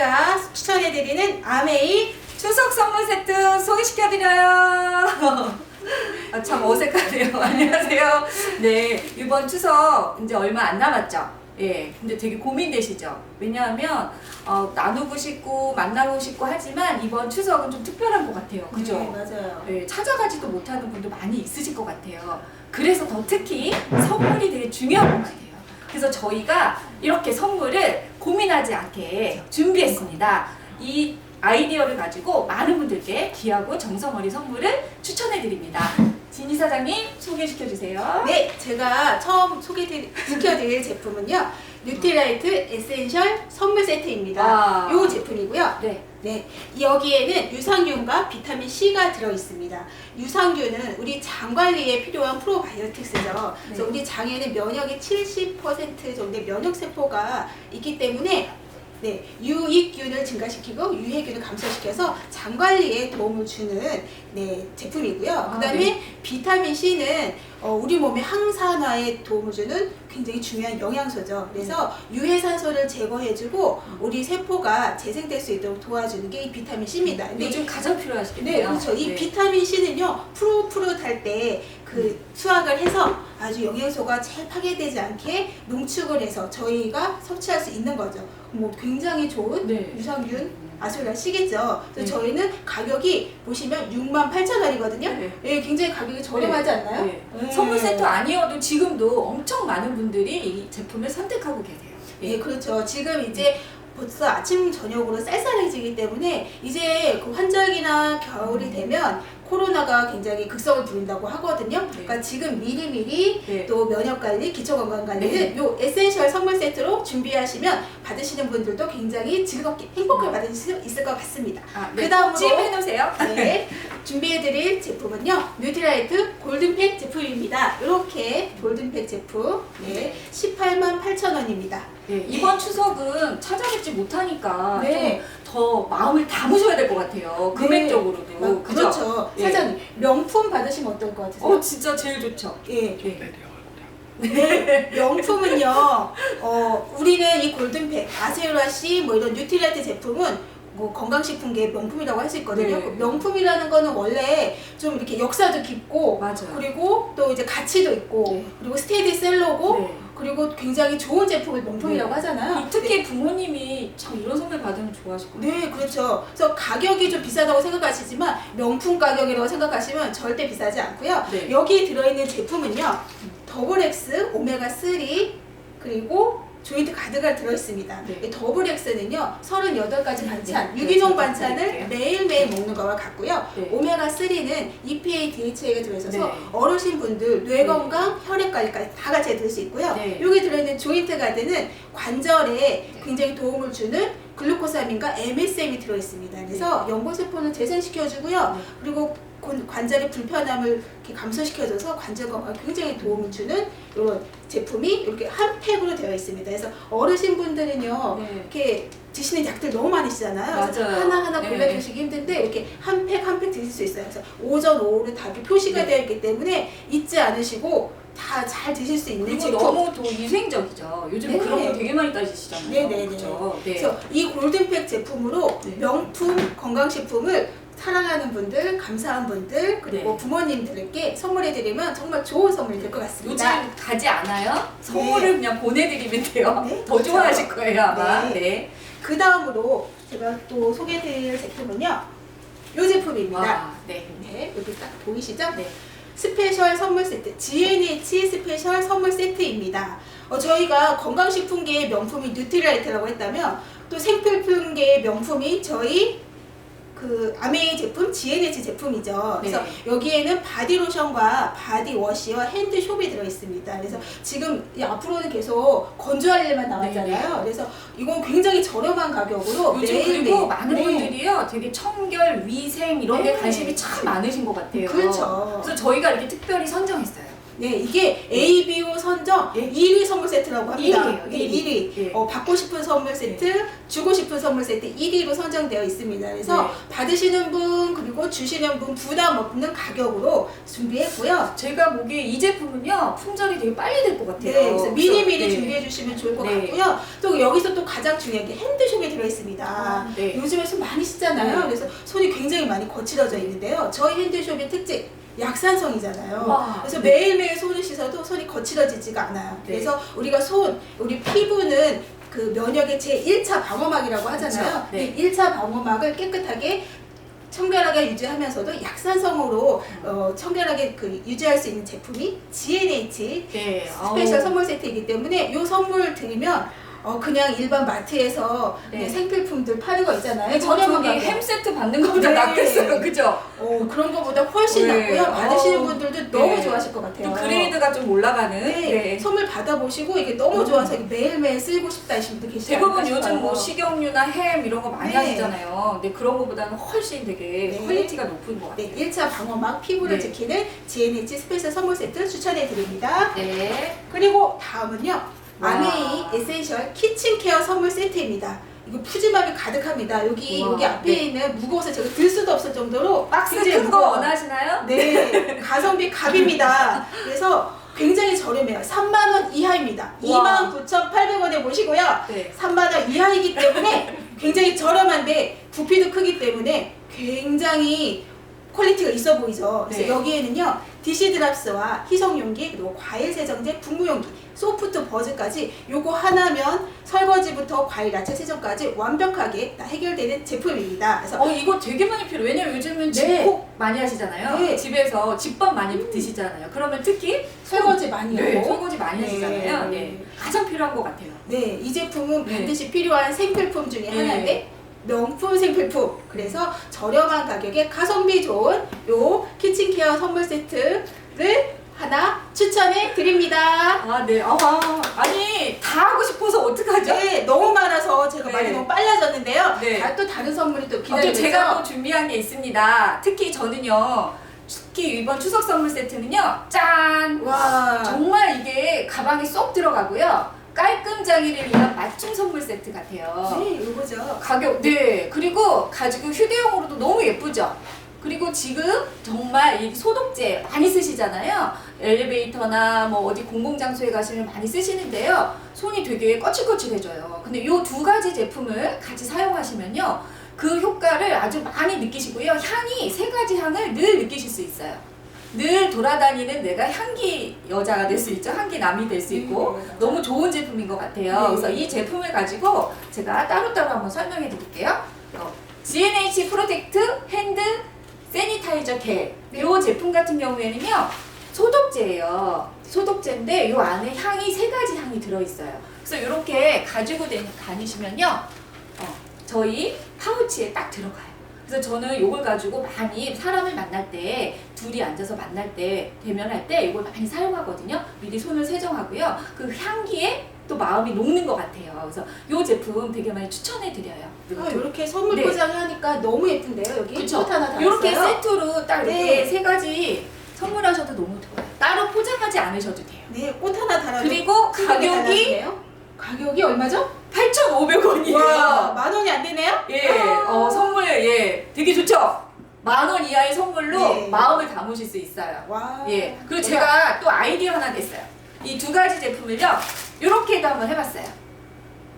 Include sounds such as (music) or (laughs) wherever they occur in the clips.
저희가 추천해드리는 아메이 추석 선물 세트 소개시켜드려요. (laughs) 아, 참 어색하네요. (laughs) 안녕하세요. 네, 이번 추석 이제 얼마 안 남았죠? 예, 근데 되게 고민되시죠? 왜냐하면, 어, 나누고 싶고, 만나고 싶고 하지만 이번 추석은 좀 특별한 것 같아요. 그죠? 네, 맞아요. 예, 찾아가지도 못하는 분도 많이 있으실 것 같아요. 그래서 더 특히 선물이 되게 중요한 것 같아요. 그래서 저희가 이렇게 선물을 고민하지 않게 준비했습니다. 이 아이디어를 가지고 많은 분들께 귀하고 정성 어린 선물을 추천해 드립니다. 진희 사장님 소개시켜 주세요. 네, 제가 처음 소개시켜드릴 제품은요. 뉴트라이트 에센셜 선물 세트입니다. 와. 이 제품이고요. 네. 네, 여기에는 유산균과 비타민 C가 들어 있습니다. 유산균은 우리 장 관리에 필요한 프로바이오틱스죠. 그래서 네. 우리 장에는 면역의 70% 정도의 면역 세포가 있기 때문에 네, 유익균을 증가시키고 유해균을 감소시켜서 장 관리에 도움을 주는 네, 제품이고요. 아, 그다음에 네. 비타민 C는 어, 우리 몸의 항산화에 도움을 주는 굉장히 중요한 영양소죠. 그래서 유해산소를 제거해주고 우리 세포가 재생될 수 있도록 도와주는 게 이 비타민 C입니다. 근데 요즘 가장 필요하시겠네요. 네, 그렇죠. 이 비타민 C는요, 푸릇푸릇할 때 그 수확을 해서 아주 영양소가 잘 파괴되지 않게 농축을 해서 저희가 섭취할 수 있는 거죠. 뭐 굉장히 좋은 네. 유산균 아시아시겠죠 그래서 네. 저희는 가격이 보시면 6만 8천 원이거든요. 네. 예, 굉장히 가격이 저렴하지 않나요? 네. 음. 선물 세트 아니어도 지금도 엄청 많은 분들이 이 제품을 선택하고 계세요. 예, 그렇죠. 지금 이제 벌써 아침 저녁으로 쌀쌀해지기 때문에 이제 그 환절기나 겨울이 되면 코로나가 굉장히 극성을 부린다고 하거든요. 그러니까 지금 미리미리 네. 또 면역 관리, 기초 건강 관리는 네. 요 에센셜 선물 세트로 준비하시면 받으시는 분들도 굉장히 즐겁게 행복하게 받으실 수 있을 것 같습니다. 아, 그 다음으로- 찜해 놓으세요. 네, 준비해드릴 제품은요 뉴트라이트 골든팩 제품입니다. 이렇게 골든팩 제품 네, 18만 8천 원입니다. 네, 이번 추석은 찾아뵙지 못하니까 네. 좀 더 마음을 담으셔야 될 것 같아요. 금액적으로도. 아? 그렇죠. 예. 사장님 명품 받으시면 어떨 것 같으세요? 어, 진짜 제일 좋죠. 예. 네. 네, (laughs) 명품은요. 어, 우리는 이 골든팩, 아세요라 씨, 뭐 이런 뉴트리아트 제품은 뭐 건강식품계 명품이라고 할 수 있거든요. 네. 그 명품이라는 거는 원래 좀 이렇게 역사도 깊고, 맞아요. 그리고 또 이제 가치도 있고, 네. 그리고 스테디셀러고, 네. 그리고 굉장히 좋은 제품을 명품이라고 네. 하잖아요. 특히 부모님이 참 이런 선물 받으면 좋아하실 거예요. 네, 그렇죠. 그래서 가격이 좀 비싸다고 생각하시지만 명품 가격이라고 생각하시면 절대 비싸지 않고요. 네. 여기 들어있는 제품은요, 더블 X 오메가 3 그리고 조인트 가드가 들어있습니다. 네. 이 더블 X는요, 38가지 반찬, 네, 유기농 네, 반찬을 드릴게요. 매일매일 먹는 거와 같고요. 네. 오메가 3는 EPA, DHA가 들어있어서 네. 어르신 분들 뇌 건강, 혈액 관리까지 다 같이 들수 있고요. 네. 여기 들어있는 조인트 가드는 관절에 굉장히 도움을 주는 글루코사민과 MSM이 들어있습니다. 그래서 연골세포는 재생시켜주고요. 네. 그리고 곤- 관절의 불편함을 감소시켜줘서 관절 건강에 굉장히 도움을 주는 이런 제품이 이렇게 한 팩으로 되어 있습니다. 그래서 어르신 분들은요, 네. 이렇게 드시는 약들 너무 많으시잖아요. 그래서 맞아요. 하나하나 골라 네. 드시기 힘든데 이렇게 한 팩 한 팩 드실 수 있어요. 그래서 오전, 오후로 다 표시가 네. 되어 있기 때문에 잊지 않으시고 다 잘 드실 수 있는 그리고 제품. 너무 또 위생적이죠. 요즘 네. 그런 거 되게 많이 따지시잖아요. 네네네. 그렇죠? 네. 그래서 이 골든팩 제품으로 네. 명품 건강식품을 사랑하는 분들, 감사한 분들, 그리고 네. 부모님들께 선물해드리면 정말 좋은 선물이 될것 요즘 같습니다. 가지 않아요? 선물을 그냥 보내드리면 돼요. 네, 더 그렇죠. 좋아하실 거예요 아마. 네. 네. 그 다음으로 제가 또 소개해드릴 제품은요. 이 제품입니다. 와, 네. 네, 여기 딱 보이시죠? 네. 스페셜 선물 세트, GNH 스페셜 선물 세트입니다. 어, 저희가 건강식품계의 명품이 뉴트리라이트라고 했다면 또 생필품계의 명품이 저희 그 아메이 제품 GNH 제품이죠. 그래서 네. 여기에는 바디 로션과 바디 워시와 핸드 숍이 들어 있습니다. 그래서 지금 이 앞으로는 계속 건조할 일만 남았잖아요. 네. 그래서 이건 굉장히 저렴한 가격으로 요즘 매일매일- 그리고 많은 네. 분들이요 되게 청결, 위생 이런 데 네. 관심이 참 많으신 것 같아요. 그렇죠. 그래서 저희가 이렇게 특별히 선정했어요. 네, 이게 ABO 선정 예. 1위 선물 세트라고 합니다. 1위예요, 네, 1위. 1위. 예. 어, 받고 싶은 선물 세트, 주고 싶은 선물 세트 1위로 선정되어 있습니다. 그래서 네. 받으시는 분 그리고 주시는 분 부담 없는 가격으로 준비했고요. 제가 보기에 이 제품은요 품절이 되게 빨리 될 것 같아요. 네, 그래서 미리 미리 네. 준비해 주시면 좋을 것 네. 같고요. 또 여기서 또 가장 중요한 게 핸드숍이 들어 있습니다. 아, 네. 요즘에 손 많이 씻잖아요. 네. 그래서 손이 굉장히 많이 거칠어져 있는데요. 저희 핸드숍의 특징 약산성이잖아요. 와, 그래서 네. 매일매일 손을 씻어도 손이 거칠어지지가 않아요. 네. 그래서 우리가 손, 우리 피부는 그 면역의 제1차 방어막이라고 하잖아요. 그렇죠. 네. 이 1차 방어막을 깨끗하게 청결하게 유지하면서도 약산성으로 어, 청결하게 그 유지할 수 있는 제품이 GNH 네. 스페셜 아우. 선물 세트이기 때문에 이 선물 드리면 어 그냥 일반 마트에서 네. 네, 생필품들 파는 거 있잖아요. 저렴하게 가격. 햄 세트 받는 것보다 네. 낫겠어요, 그죠? 어 그런 거보다 훨씬 네. 낫고요. 받으시는 어. 분들도 너무 네. 좋아하실 것 같아요. 또 그레이드가 좀 올라가는. 네, 네. 선물 받아보시고 이게 너무 음. 좋아서 이게 매일매일 쓰고 싶다 하시는 분들 계시죠? 대부분 요즘 뭐 식용유나 햄 이런 거 많이 네. 하시잖아요. 근데 그런 거보다는 훨씬 되게 네. 퀄리티가 높은 것 같아요. 네, 1차 방어막 피부를 네. 지키는 GNH 스페셜 선물 세트 추천해 드립니다. 네. 그리고 다음은요. 와. 아메이 에센셜 키친케어 선물 세트입니다. 이거 푸짐함이 가득합니다. 여기 우와, 여기 앞에 네. 있는 무거워서 제가 들 수도 없을 정도로 박스 굉장히 큰 거 무거워요. 원하시나요? 네, (laughs) 가성비 갑입니다. 그래서 굉장히 저렴해요. 3만 원 이하입니다. 우와. 29,800원에 보시고요. 네. 3만 원 이하이기 때문에 굉장히 저렴한데 부피도 크기 때문에 굉장히 퀄리티가 있어 보이죠. 그래서 네. 여기에는요 디시드랍스와 희석용기 그리고 과일 세정제 분무용기 소프트 버즈까지 요거 하나면 설거지부터 과일 야채 세정까지 완벽하게 다 해결되는 제품입니다. 그래서 어 이거 되게 많이 필요. 왜냐면 요즘은 네. 집콕 많이 하시잖아요. 네. 음. 집에서 집밥 많이 드시잖아요. 그러면 특히 설거지 많이 네, 하고 설거지 많이 네. 하시잖아요. 네. 가장 필요한 것 같아요. 네, 이 제품은 네. 반드시 필요한 생필품 중에 네. 하나인데 명품 생필품. 그래서 저렴한 가격에 가성비 좋은 요 키친케어 선물 세트를 하나 추천해 드립니다. 아 네. 아 아니 다 하고 싶어서 어떡하죠? 네, 너무 많아서 제가 네. 말이 너무 빨라졌는데요. 네. 다 또 다른 선물이 또 어, 기다리고 또 제가 또. 준비한 게 있습니다. 특히 저는요. 특히 이번 추석 선물 세트는요. 짠! 와, 정말 이게 가방에 쏙 들어가고요. 깔끔장이를 위한 맞춤 선물 세트 같아요. 네, 요거죠. 가격 네. 그리고 가지고 휴대용으로도 너무 예쁘죠? 그리고 지금 정말 이 소독제 많이 쓰시잖아요. 엘리베이터나 뭐 어디 공공장소에 가시면 많이 쓰시는데요. 손이 되게 거칠거칠해져요. 근데 이 두 가지 제품을 같이 사용하시면요. 그 효과를 아주 많이 느끼시고요. 향이 세 가지 향을 늘 느끼실 수 있어요 늘 돌아다니는 내가 향기 여자가 될 수 있죠 향기 남이 될 수 있고 네. 너무 좋은 제품인 것 같아요. 네. 그래서 이 제품을 가지고 제가 따로따로 한번 설명해 드릴게요. 어, GNH 프로텍트 핸드 세니타이저 겔. 이 제품 같은 경우에는요, 소독제예요. 소독제인데 이 안에 향이 세 가지 향이 들어있어요. 그래서 이렇게 가지고 다- 다니시면요, 어, 저희 파우치에 딱 들어가요. 그래서 저는 이걸 가지고 많이 사람을 만날 때 둘이 앉아서 만날 때 대면할 때 이걸 많이 사용하거든요. 미리 손을 세정하고요. 그 향기에 또 마음이 녹는 것 같아요. 그래서 이 제품 되게 많이 추천해 드려요. 아, 이렇게 선물 네. 포장을 하니까 너무 예쁜데요. 여기 그쵸? 꽃 하나 달았어요. 이렇게 세트로 딱 이렇게 네. 세 가지 선물하셔도 너무 좋아요. 따로 포장하지 않으셔도 돼요. 네, 꽃 하나 달아. 그리고 가격이 가격이 얼마죠? 8,500원이에요. 와, 만 원이 안 되네요? 예, 어, 선물, 예, 되게 좋죠? 만 원 이하의 선물로 네. 마음을 담으실 수 있어요. 와. 예, 그리고 제가 또 아이디어 하나 냈어요. 이 두 가지 제품을요, 이렇게도 한번 해봤어요.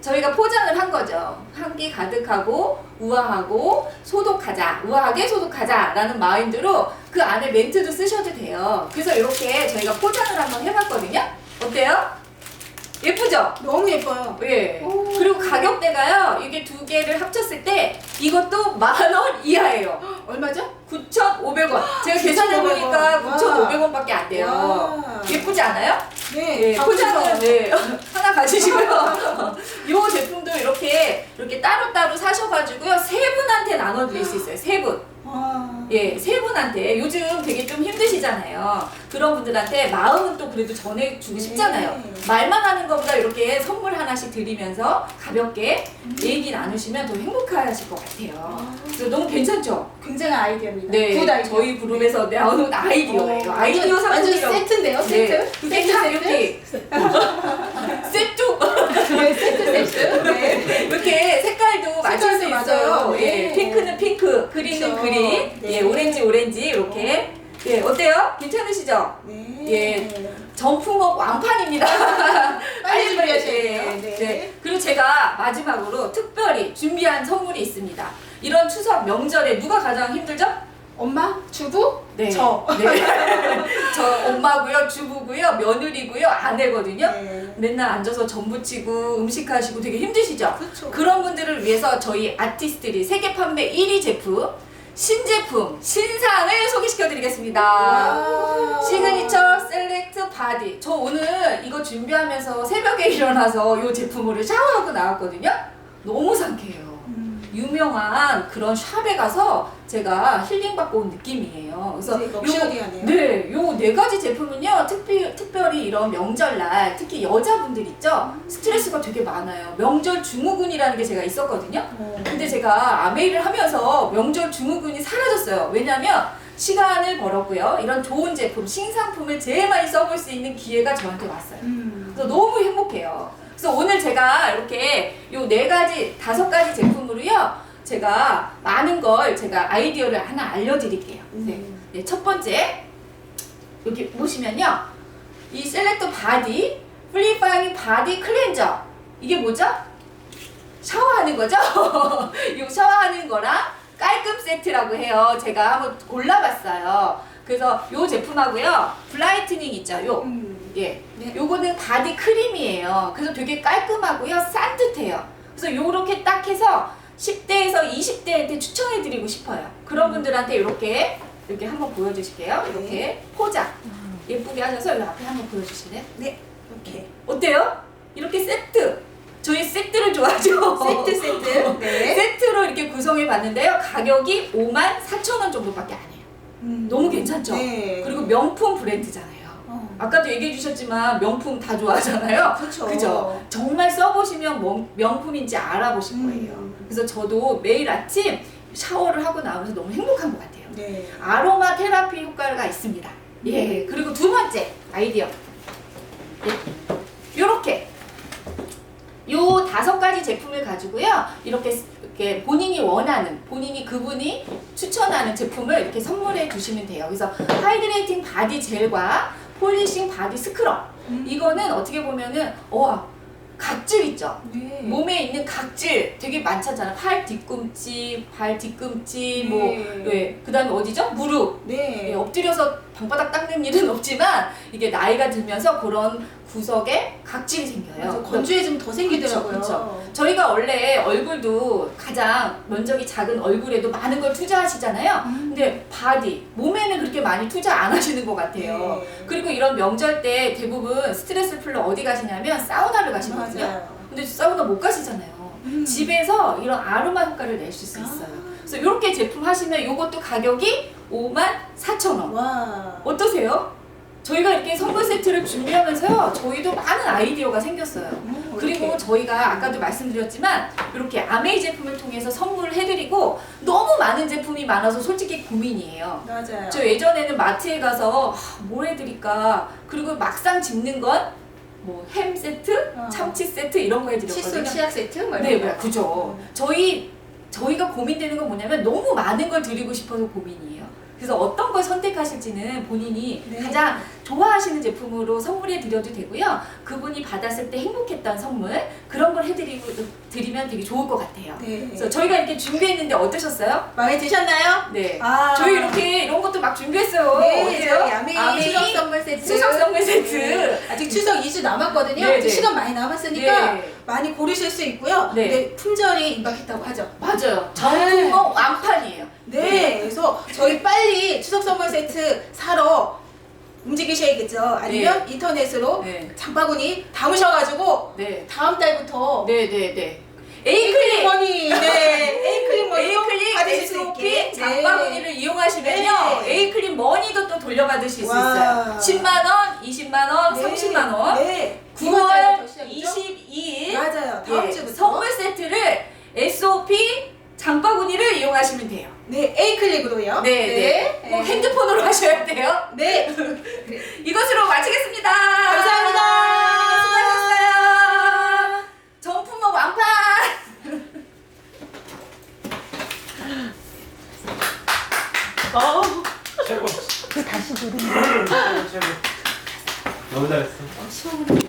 저희가 포장을 한 거죠. 향기 가득하고, 우아하고, 소독하자. 우아하게 소독하자. 라는 마인드로 그 안에 멘트도 쓰셔도 돼요. 그래서 이렇게 저희가 포장을 한번 해봤거든요. 어때요? 예쁘죠? 너무 예뻐요. 예. 오. 그리고 가격대가요. 이게 두 개를 합쳤을 때 이것도 만 원 이하예요. 얼마죠? 9,500원. 제가 계산해 보니까 9,500원. 9,500원밖에 안 돼요. 와. 예쁘지 않아요? 네. 예, 다 포장은. 네. (laughs) 하나 가지시고요. (laughs) 이 제품도 이렇게 이렇게 따로따로 사셔가지고요. 세 분한테 나눠드릴 수 있어요. 세 분. 아. 예, 세 분한테 요즘 되게 좀 힘드시잖아요. 그런 분들한테 마음은 또 그래도 전해주고 싶잖아요. 네. 말만 하는 것보다 이렇게 선물 하나씩 드리면서 가볍게 얘기 나누시면 더 행복하실 것 같아요. 그래서 너무 괜찮죠? 굉장한 아이디어입니다. 네, 굿 아이디어. 저희 그룹에서 나오는 아이디어예요. 어, 아이디어 완전, 완전 상품이라고. 세트인데요, 세트. 네, 그 세트 이렇게 세트 네, 세트 세트. (laughs) 네. 이렇게 색깔도 맞출 수 색깔도 있어요. 맞아요. 예, 네. 핑크는 핑크, 그린은 그쵸. 그린, 네. 예, 오렌지 오렌지 이렇게. 예, 어때요? 괜찮으시죠? 네. 예. 정품업 완판입니다. (laughs) 빨리 준비하셔야 예, 돼요. 네. 네. 그리고 제가 마지막으로 특별히 준비한 선물이 있습니다. 이런 추석 명절에 누가 가장 힘들죠? 엄마, 주부, 네. 저. 네. (laughs) 저 엄마고요, 주부고요, 며느리고요, 아내거든요. 네. 맨날 앉아서 전 부 치고 음식하시고 되게 힘드시죠? 그렇죠. 그런 분들을 위해서 저희 아티스트들이 세계 판매 1위 제품, 신제품, 신상을 소개시켜 드리겠습니다. 와. 시그니처 셀렉트 바디. 저 오늘 이거 준비하면서 새벽에 (laughs) 일어나서 이 제품으로 샤워하고 나왔거든요. 너무 상쾌해요. 음. 유명한 그런 샵에 가서 제가 힐링 받고 온 느낌이에요. 그래서 이제 요- 럭셔리하네요. 네, 요 네 가지 제품은요, 특히, 특별히 이런 명절날, 특히 여자분들 있죠? 스트레스가 되게 많아요. 명절 증후군이라는 게 제가 있었거든요. 어. 근데 제가 아메이를 하면서 명절 증후군이 사라졌어요. 왜냐면 시간을 벌었고요. 이런 좋은 제품, 신상품을 제일 많이 써볼 수 있는 기회가 저한테 왔어요. 음. 그래서 너무 행복해요. 그래서 오늘 제가 이렇게 요 네 가지, 다섯 가지 제품으로요. 제가 많은 걸 제가 아이디어를 하나 알려드릴게요. 네. 음. 네, 첫 번째. 여기 보시면요. 이 셀렉터 바디, 플리파잉 바디 클렌저. 이게 뭐죠? 샤워하는 거죠? (laughs) 이 샤워하는 거랑 깔끔 세트라고 해요. 제가 한번 골라봤어요. 그래서 이 제품하고요. 블라이트닝 있죠? 요. 음. 예. 네. 요거는 바디 크림이에요. 그래서 되게 깔끔하고요. 산뜻해요. 그래서 요렇게 딱 해서 10대에서 20대한테 추천해 드리고 싶어요. 그런 음. 분들한테 이렇게 이렇게 한번 보여 주실게요. 네. 이렇게 포장 예쁘게 하셔서 이 앞에 한번 보여 주실래요? 네. 이렇게. 어때요? 이렇게 세트. 저희 세트를 좋아하죠. 세트 세트. (laughs) 네. 세트로 이렇게 구성해 봤는데요. 가격이 5만 4천 원 정도밖에 안 해요. 음. 너무 괜찮죠? 네. 그리고 명품 브랜드잖아요. 어. 아까도 얘기해 주셨지만 명품 다 좋아하잖아요. 그렇죠. 그죠? 정말 써보시면 명, 명품인지 알아보실 음. 거예요. 그래서 저도 매일 아침 샤워를 하고 나오면서 너무 행복한 것 같아요. 네. 아로마 테라피 효과가 있습니다. 예. 그리고 두 번째 아이디어. 예. 요렇게. 요 다섯 가지 제품을 가지고요. 이렇게, 스- 이렇게 본인이 원하는, 본인이 그분이 추천하는 제품을 이렇게 선물해 주시면 돼요. 그래서 하이드레이팅 바디 젤과 폴리싱 바디 스크럽. 음. 이거는 어떻게 보면은, 와, 각질 있죠? 네. 몸에 있는 각질 되게 많잖아요. 팔 뒤꿈치, 발 뒤꿈치, 뭐, 네. 예, 그 다음에 어디죠? 무릎. 네. 예, 엎드려서 방바닥 닦는 일은 없지만, 이게 나이가 들면서 그런 구석에 각질이 생겨요. 맞아, 건조해지면 더 생기더라고요. 그쵸, 저희가 원래 얼굴도 가장 면적이 작은 얼굴에도 많은 걸 투자하시잖아요. 음. 근데 바디, 몸에는 그렇게 많이 투자 안 하시는 것 같아요. 네. 그리고 이런 명절 때 대부분 스트레스 풀러 어디 가시냐면 사우나를 가시거든요. 맞아요. 근데 사우나 못 가시잖아요. 음. 집에서 이런 아로마 효과를 내실 수 있어요. 아. 그래서 이렇게 제품 하시면 이것도 가격이 5만 4천 원. 와. 어떠세요? 저희가 이렇게 선물 세트를 준비하면서요, 저희도 많은 아이디어가 생겼어요. 음, 그리고. 저희가 아까도 말씀드렸지만 이렇게 아메이 제품을 통해서 선물을 해드리고 너무 많은 제품이 많아서 솔직히 고민이에요. 맞아요. 저 예전에는 마트에 가서 아, 뭘 해드릴까 그리고 막상 집는 건 뭐 햄 세트, 어. 참치 세트 이런 거 칫솔 해드렸거든요. 치약 세트? 뭐 네, 이런 네, 거. 그죠. 저희 저희가 고민되는 건 뭐냐면 너무 많은 걸 드리고 싶어서 고민이에요. 그래서 어떤 걸 선택하실지는 본인이 네. 가장 좋아하시는 제품으로 선물해 드려도 되고요. 그분이 받았을 때 행복했던 선물 그런 걸 해드리고 드리면 되게 좋을 것 같아요. 네. 그래서 저희가 이렇게 준비했는데 어떠셨어요? 마음에 드셨나요? 네. 아. 저희 이렇게 이런 것도 막 준비했어요. 네, 어때요? 저희 야미 추석 선물 세트. 추석 선물 세트. 네. 아직 추석 2주 남았거든요. 네, 네. 시간 많이 남았으니까 네. 많이 고르실 수 있고요. 네. 네. 품절이 임박했다고 하죠. 맞아요. 정품은 완판이에요. 네. 그래서 저희 빨리 추석 선물 세트 사러 움직이셔야겠죠. 아니면 인터넷으로 네. 장바구니 담으셔가지고 네. 다음 달부터 네, 네, 네. 에이클릭 머니. 네. 에이클릭 머니. 에이클릭 받으실 수 있게. 장바구니를 이용하시면요 네. 에이클릭 머니도 또 돌려받으실 수 와. 있어요 10만 원, 20만원, 네. 30만 원 네. 이번 달부터 9월 시작이죠? 22일 맞아요. 다음 예, 주부터. 선물 세트를 SOP 장바구니를 이용하시면 돼요 네. 에이클릭으로요. 네, 네. 꼭 핸드폰으로 하셔야 돼요 (laughs) 네. 이것으로 마치겠습니다 감사합니다. 수고하셨어요 정품목 완판 (laughs) 최고. 그 다시 누르면 최고. 너무 잘했어.